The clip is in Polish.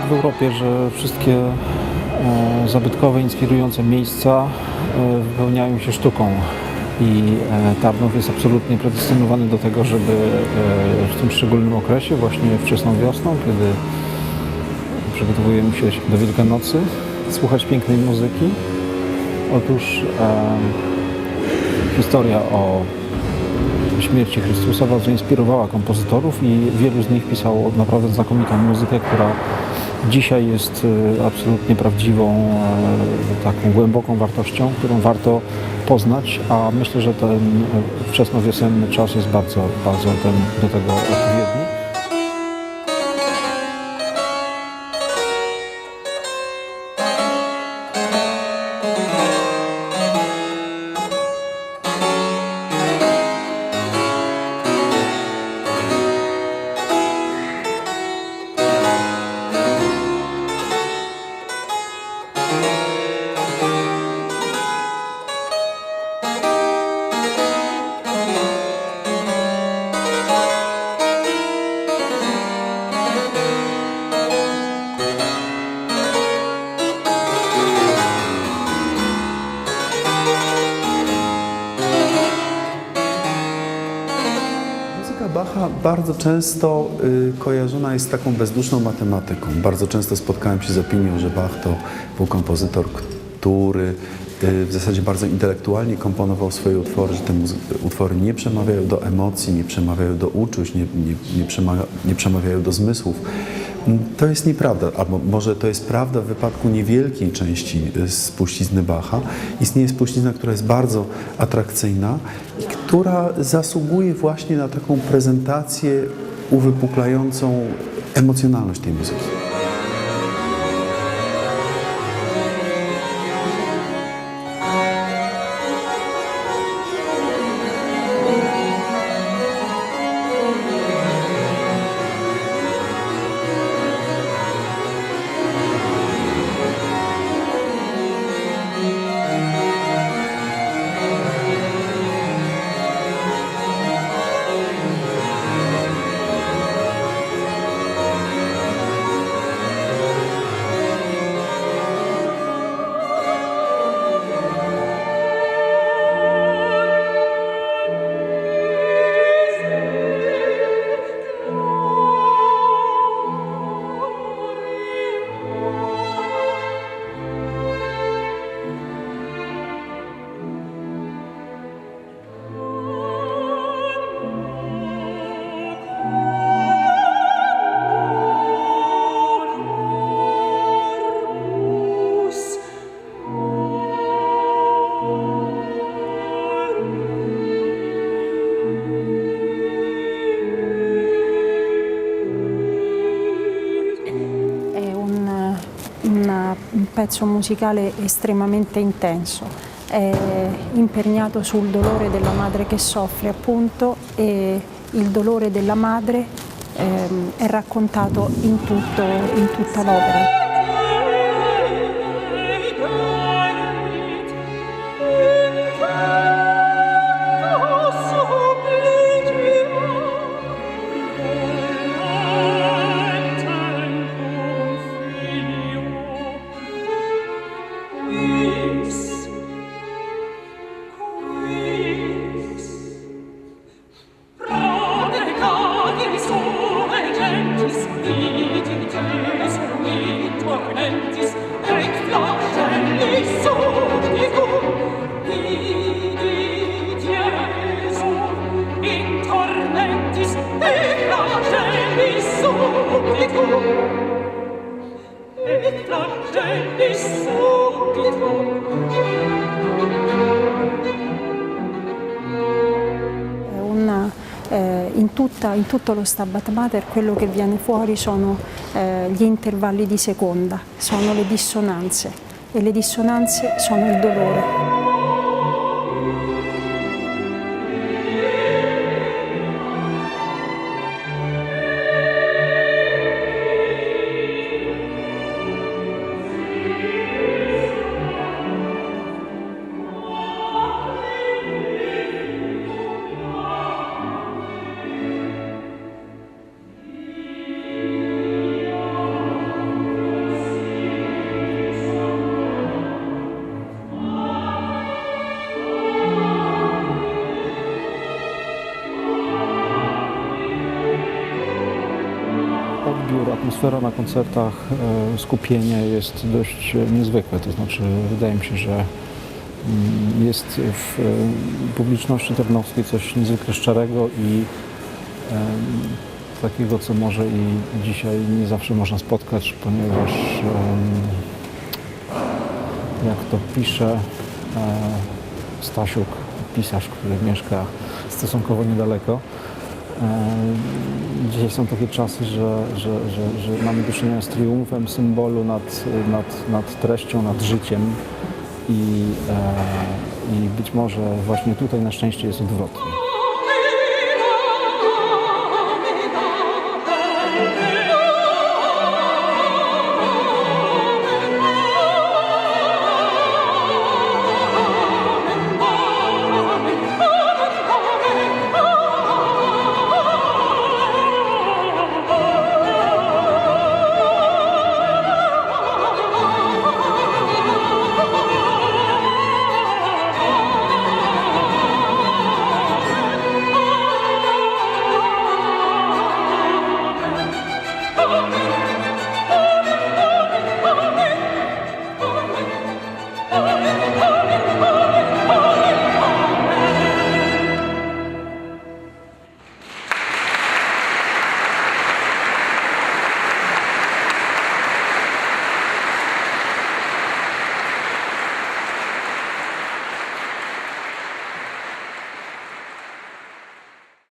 tak w Europie, że wszystkie e, zabytkowe, inspirujące miejsca e, wypełniają się sztuką. I e, Tarnów jest absolutnie predestynowany do tego, żeby w tym szczególnym okresie, właśnie wczesną wiosną, kiedy przygotowujemy się do Wielkanocy, słuchać pięknej muzyki. Otóż historia o śmierci Chrystusa bardzo inspirowała kompozytorów i wielu z nich pisało naprawdę znakomitą muzykę, która dzisiaj jest e, absolutnie prawdziwą, e, taką głęboką wartością, którą warto poznać, a myślę, że ten e, wczesnowiosenny czas jest bardzo, bardzo ten, do tego odpowiedni. Bardzo często y, kojarzona jest z taką bezduszną matematyką. Bardzo często spotkałem się z opinią, że Bach to był kompozytor, który y, w zasadzie bardzo intelektualnie komponował swoje utwory, że te utwory nie przemawiają do emocji, nie przemawiają do uczuć, nie, nie, nie, przemawia, nie przemawiają do zmysłów. Mm, To jest nieprawda, albo może to jest prawda w wypadku niewielkiej części y, spuścizny Bacha. Istnieje spuścizna, która jest bardzo atrakcyjna i która zasługuje właśnie na taką prezentację uwypuklającą emocjonalność tej muzyki. Pezzo musicale estremamente intenso, è imperniato sul dolore della madre che soffre appunto e il dolore della madre ehm, è raccontato in, tutto, in tutta l'opera. Tutta- in tutto lo Stabat Mater quello che viene fuori sono eh, gli intervalli di seconda, sono le dissonanze e le dissonanze sono il dolore. Atmosfera na koncertach, e, skupienie jest dość e, niezwykłe. To znaczy, wydaje mi się, że mm, jest w e, publiczności tarnowskiej coś niezwykle szczerego i em, takiego, co może i dzisiaj nie zawsze można spotkać, ponieważ jak to pisze e, Stasiuk, pisarz, który mieszka stosunkowo niedaleko, e, dzisiaj są takie czasy, że, że, że, że mamy do czynienia z triumfem symbolu nad, nad, nad treścią, nad życiem i, e, i być może właśnie tutaj na szczęście jest odwrotnie.